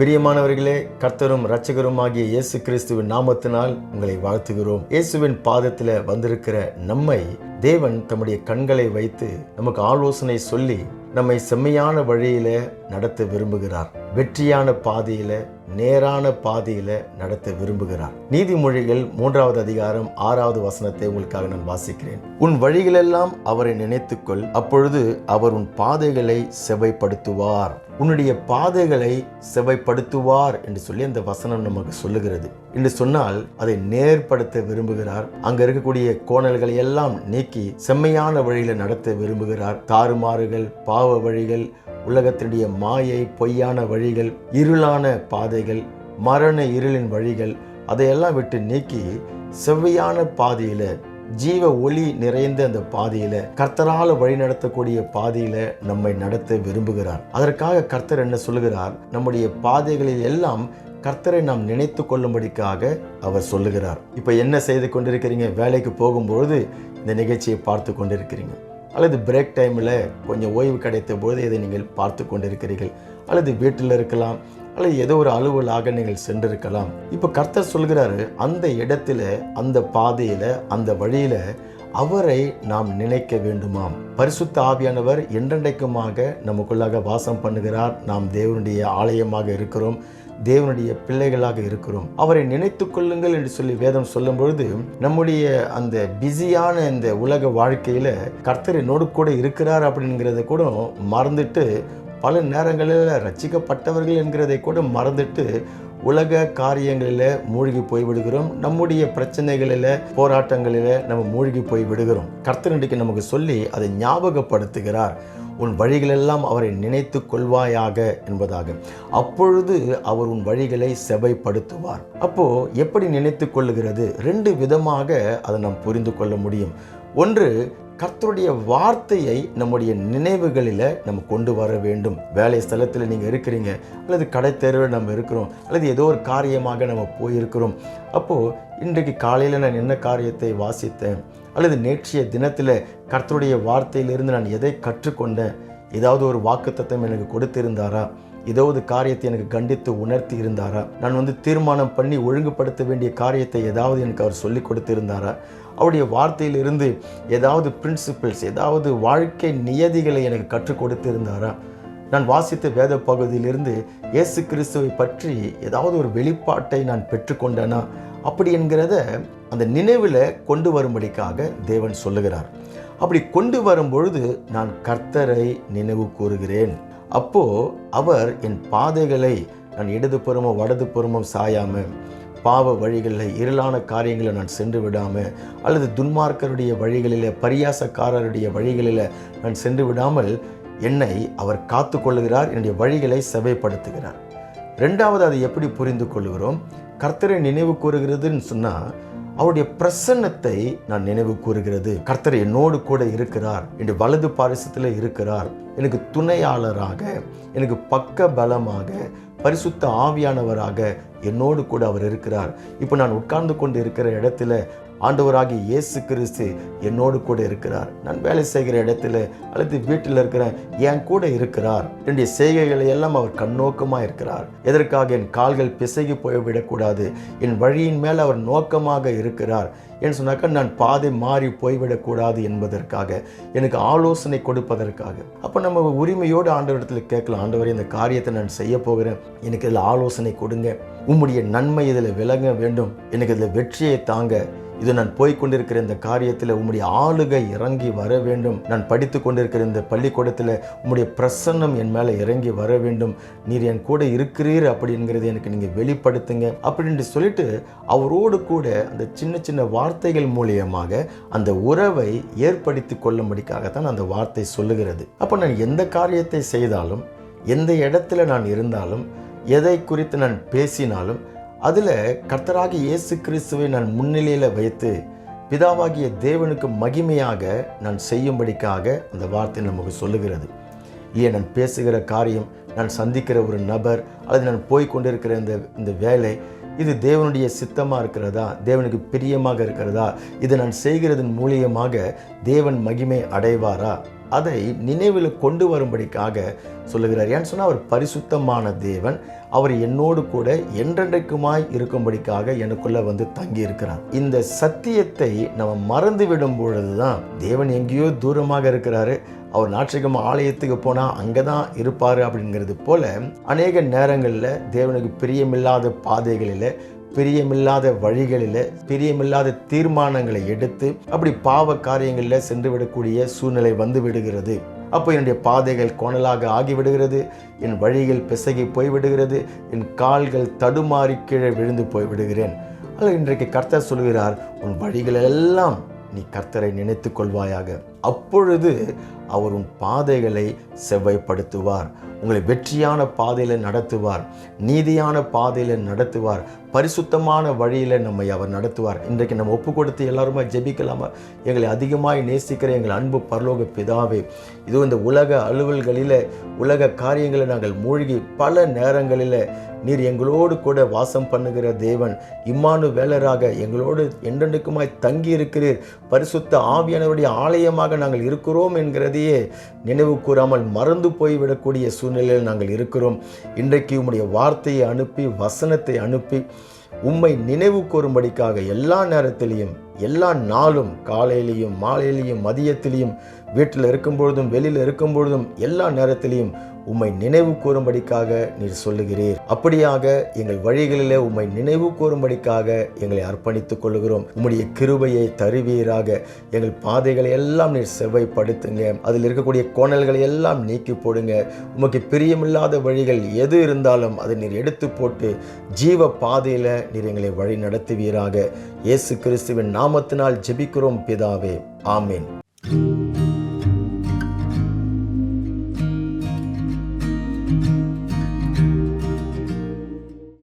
பிரியமானவர்களே கர்த்தரும் இரட்சகரும் ஆகிய இயேசு கிறிஸ்துவின் நாமத்தினால் உங்களை வாழ்த்துகிறோம். இயேசுவின் பாதத்தில் வந்திருக்கிற நம்மை தேவன் தம்முடைய கண்களை வைத்து நமக்கு ஆலோசனை சொல்லி நம்மை செம்மையான வழியில நடத்த விரும்புகிறார். வெற்றியான பாதையில் நேரான பாதையில் நடத்த விரும்புகிறார். நீதிமொழிகள் மூன்றாவது அதிகாரம் ஆறாவது வசனத்தை உங்களுக்காக நான் வாசிக்கிறேன். உன் வழிகளெல்லாம் அவரை நினைத்துக்கொள். அப்பொழுது அவர் உன் பாதைகளை செவைப்படுத்துவார். உன்னுடைய பாதைகளை செவைப்படுத்துவார் என்று சொல்லி அந்த வசனம் நமக்கு சொல்லுகிறது. என்று சொன்னால் அதை நேர்படுத்த விரும்புகிறார். அங்க இருக்கக்கூடிய கோணல்களை எல்லாம் நீக்கி செம்மையான வழியில நடத்த விரும்புகிறார். தாறுமாறுகள் பாவ வழிகள் உலகத்தினுடைய மாயை பொய்யான வழிகள் இருளான பாதைகள் மரண இருளின் வழிகள் அதையெல்லாம் விட்டு நீக்கி செவ்வையான பாதையில ஜீவ ஒளி நிறைந்த அந்த பாதையில கர்த்தரால வழி நடத்தக்கூடிய பாதையில நம்மை நடத்த விரும்புகிறார். அதற்காக கர்த்தர் என்ன சொல்லுகிறார்? நம்முடைய பாதைகளில் எல்லாம் கர்த்தரை நாம் நினைத்து கொள்ளும்படிக்காக அவர் சொல்லுகிறார். இப்போ என்ன செய்து கொண்டிருக்கிறீங்க? வேலைக்கு போகும்பொழுது இந்த நிகழ்ச்சியை பார்த்து கொண்டிருக்கிறீங்க. அல்லது பிரேக் டைமில் கொஞ்சம் ஓய்வு கிடைத்த போது இதை நீங்கள் பார்த்து கொண்டிருக்கிறீர்கள். அல்லது வீட்டில் இருக்கலாம் அல்லது ஏதோ ஒரு அலுவலாக நீங்கள் சென்றிருக்கலாம். இப்போ கர்த்தர் சொல்கிறாரு அந்த இடத்துல அந்த பாதையில் அந்த வழியில் அவரை நாம் நினைக்க வேண்டுமாம். பரிசுத்த ஆவியானவர் என்றென்றைக்குமாக நமக்குள்ளாக வாசம் பண்ணுகிறார். நாம் தேவனுடைய ஆலயமாக இருக்கிறோம். தேவனுடைய பிள்ளைகளாக இருக்கிறோம். அவரை நினைத்து கொள்ளுங்கள் என்று சொல்லி வேதம் சொல்லும் பொழுது நம்முடைய அந்த பிஸியான இந்த உலக வாழ்க்கையில கர்த்தர் என்னோடு கூட இருக்கிறார் அப்படிங்கிறத கூட மறந்துட்டு பல நேரங்களில் ரச்சிக்கப்பட்டவர்கள் என்கிறதை கூட மறந்துட்டு உலக காரியங்களில் மூழ்கி போய் விடுகிறோம். நம்முடைய பிரச்சனைகளில் போராட்டங்களில் நம்ம மூழ்கி போய் விடுகிறோம். கர்த்தனடிக்கு நமக்கு சொல்லி அதை ஞாபகப்படுத்துகிறார். உன் வழிகளெல்லாம் அவரை நினைத்து கொள்வாயாக என்பதாக. அப்பொழுது அவர் உன் வழிகளை செவைப்படுத்துவார் அப்போ எப்படி நினைத்து கொள்ளுகிறது ரெண்டு விதமாக அதை நாம் புரிந்து கொள்ள முடியும். ஒன்று கர்த்தருடைய வார்த்தையை நம்முடைய நினைவுகளில் நம்ம கொண்டு வர வேண்டும். வேலை ஸ்தலத்தில் நீங்கள் இருக்கிறீங்க அல்லது கடை தேர்வில் நம்ம இருக்கிறோம் அல்லது ஏதோ ஒரு காரியமாக நம்ம போயிருக்கிறோம். அப்போது இன்றைக்கு காலையில் நான் என்ன காரியத்தை வாசித்தேன்? அல்லது நேற்றைய தினத்தில் கர்த்தருடைய வார்த்தையிலிருந்து நான் எதை கற்றுக்கொண்டேன்? ஏதாவது ஒரு வாக்குத்தத்தம் எனக்கு கொடுத்திருந்தாரா? ஏதாவது காரியத்தை எனக்கு கண்டித்து உணர்த்தி இருந்தாரா நான் வந்து தீர்மானம் பண்ணி ஒழுங்குபடுத்த வேண்டிய காரியத்தை ஏதாவது எனக்கு அவர் சொல்லி கொடுத்திருந்தாரா? அவருடைய வார்த்தையிலிருந்து ஏதாவது பிரின்சிபிள்ஸ் ஏதாவது வாழ்க்கை நியதிகளை எனக்கு கற்றுக் கொடுத்திருந்தாரா? நான் வாசித்த வேத பகுதியிலிருந்து இயேசு கிறிஸ்துவை பற்றி ஏதாவது ஒரு வெளிப்பாட்டை நான் பெற்றுக்கொண்டேனா அப்படி என்கிறத அந்த நினைவில் கொண்டு வரும்படிக்காக தேவன் சொல்லுகிறார். அப்படி கொண்டு வரும் பொழுது நான் கர்த்தரை நினைவு கூறுகிறேன். அப்போ அவர் என் பாதைகளை நான் இடதுபுறமோ வடதுபுறமோ சாயாமல் பாவ வழிகளில் இருளான காரியங்களை நான் சென்று விடாமல் அல்லது துன்மார்க்கருடைய வழிகளில் பரியாசக்காரருடைய வழிகளில் நான் சென்று விடாமல் என்னை அவர் காத்து கொள்ளுகிறார் என்னுடைய வழிகளை செவைப்படுத்துகிறார். ரெண்டாவது அதை எப்படி புரிந்து கொள்கிறோம்? கர்த்தரை நினைவு கூறுகிறதுன்னு சொன்னால் அவருடைய பிரசன்னத்தை நான் நினைவு கூறுகிறது. கர்த்தர் என்னோடு கூட இருக்கிறார் என்று வலது பாரிசத்தில் இருக்கிறார். எனக்கு துணையாளராக எனக்கு பக்க பலமாக பரிசுத்த ஆவியானவராக என்னோடு கூட அவர் இருக்கிறார். இப்போ நான் உட்கார்ந்து கொண்டு இருக்கிற இடத்துல ஆண்டவராகிய இயேசு கிறிஸ்து என்னோடு கூட இருக்கிறார். நான் வேலை செய்கிற இடத்துல அல்லது வீட்டில் இருக்கிற என் கூட இருக்கிறார். என்னுடைய செய்கைகளை எல்லாம் அவர் கண்ணோக்கமாக இருக்கிறார். எதற்காக என் கால்கள் பிசகி போய்விடக்கூடாது? என் வழியின் மேல் அவர் நோக்கமாக இருக்கிறார். ஏன்னு சொன்னாக்கா நான் பாதை மாறி போய்விடக்கூடாது என்பதற்காக எனக்கு ஆலோசனை கொடுப்பதற்காக. அப்போ நம்ம உரிமையோடு ஆண்டவரிடத்தில் கேட்கலாம் ஆண்டவரே இந்த காரியத்தை நான் செய்ய போகிறேன். எனக்கு இதில் ஆலோசனை கொடுங்க. உம்முடைய நன்மை இதில் விளங்க வேண்டும். எனக்கு இதில் வெற்றியை தாங்க. இது நான் போய் கொண்டிருக்கிற இந்த காரியத்தில் உம்முடைய ஆளுகை இறங்கி வர வேண்டும். நான் படித்து கொண்டிருக்கிற இந்த பள்ளிக்கூடத்தில் உம்முடைய பிரசன்னம் என் மேலே இறங்கி வர வேண்டும். நீர் என் கூட இருக்கிறீர் அப்படிங்கிறது எனக்கு நீங்கள் வெளிப்படுத்துங்க அப்படின்னு சொல்லிட்டு அவரோடு கூட அந்த சின்ன சின்ன வார்த்தைகள் மூலியமாக அந்த உறவை ஏற்படுத்தி கொள்ளும்படிக்காகத்தான் அந்த வார்த்தை சொல்லுகிறது. அப்போ நான் எந்த காரியத்தை செய்தாலும் எந்த இடத்துல நான் இருந்தாலும் எதை குறித்து நான் பேசினாலும் அதில் கர்த்தராகி இயேசு கிறிஸ்துவை நான் முன்னிலையில் வைத்து பிதாவாகிய தேவனுக்கு மகிமையாக நான் செய்யும்படிக்காக அந்த வார்த்தை நமக்கு சொல்லுகிறது. இல்லையா நான் பேசுகிற காரியம் நான் சந்திக்கிற ஒரு நபர் அல்லது நான் போய் கொண்டிருக்கிற இந்த இந்த வேலை இது தேவனுடைய சித்தமாக இருக்கிறதா? தேவனுக்கு பிரியமாக இருக்கிறதா? இதை நான் செய்கிறதன் மூலியமாக தேவன் மகிமை அடைவாரா? அதை நினைவில் கொண்டு வரும்படிக்காக சொல்லுகிறார். ஏன்னு சொன்னால் அவர் பரிசுத்தமான தேவன். அவர் என்னோடு கூட என்றென்றைக்குமாய் இருக்கும்படிக்காக எனக்குள்ளே வந்து தங்கி இருக்கிறார் இந்த சத்தியத்தை நம்ம மறந்து விடும் பொழுது தான் தேவன் எங்கேயோ தூரமாக இருக்கிறாரு. அவர் நாட்சிகம் ஆலயத்துக்கு போனால் அங்கே தான் இருப்பார் அப்படிங்கிறது போல அநேக நேரங்களில் தேவனுக்கு பிரியமில்லாத பாதைகளில் பிரியமில்லாத வழிகளில் பிரியமில்லாத தீர்மானங்களை எடுத்து அப்படி பாவ காரியங்களில் சென்று விடக்கூடிய சூழ்நிலை வந்து விடுகிறது அப்போ என்னுடைய பாதைகள் கோணலாக ஆகிவிடுகிறது என் வழிகள் பிசகி போய்விடுகிறது என் கால்கள் தடுமாறி கீழே விழுந்து போய்விடுகிறேன். அல்ல இன்றைக்கு கர்த்தர் சொல்கிறார் உன் வழிகளெல்லாம் நீ கர்த்தரை நினைத்து கொள்வாயாக. அப்பொழுது அவர் உன் பாதைகளை செவ்வாய்ப்படுத்துவார். உங்களை வெற்றியான பாதையில் நடத்துவார். நீதியான பாதையில் நடத்துவார். பரிசுத்தமான வழியில் நம்மை அவர் நடத்துவார். இன்றைக்கு நம்ம ஒப்பு கொடுத்து எல்லாருமா ஜெபிக்கலாமா? எங்களை அதிகமாய் நேசிக்கிற எங்கள் அன்பு பரலோக பிதாவே இது இந்த உலக அலுவல்களில் உலக காரியங்களை நாங்கள் மூழ்கி பல நேரங்களில் நீர் எங்களோடு கூட வாசம் பண்ணுகிற தேவன் இம்மானு வேலராக எங்களோடு என்றென்றைக்குமாய் தங்கி இருக்கிறீர் பரிசுத்த ஆவியானவருடைய ஆலயமாக நாங்கள் இருக்கிறோம் என்கிறதையே நினைவு கூறாமல் மறந்து போய்விடக்கூடிய சூழ்நிலையில் நாங்கள் இருக்கிறோம். இன்றைக்கு உம்முடைய வார்த்தையை அனுப்பி வசனத்தை அனுப்பி உம்மை நினைவு கூறும்படிக்காக எல்லா நேரத்திலையும் எல்லா நாளும் காலையிலையும் மாலையிலையும் மதியத்திலையும் வீட்டில் இருக்கும் பொழுதும் வெளியில் இருக்கும் பொழுதும் எல்லா நேரத்திலையும் உம்மை நினைவு கூறும்படிக்காக நீர் சொல்லுகிறீர். அப்படியாக எங்கள் வழிகளிலே உம்மை நினைவு கூறும்படிக்காக எங்களை அர்ப்பணித்துக் கொள்கிறோம் உம்முடைய கிருபையை தருவீராக. எங்கள் பாதைகளை எல்லாம் நீர் செவ்வைப்படுத்துங்க. அதில் இருக்கக்கூடிய கோணல்களை எல்லாம் நீக்கி போடுங்க. உமக்கு பிரியமில்லாத வழிகள் எது இருந்தாலும் அதை நீர் எடுத்து போட்டு ஜீவ பாதையில் நீர் எங்களை வழி நடத்துவீராக. இயேசு கிறிஸ்துவின் நாமத்தினால் ஜெபிக்கிறோம் பிதாவே. ஆமீன்.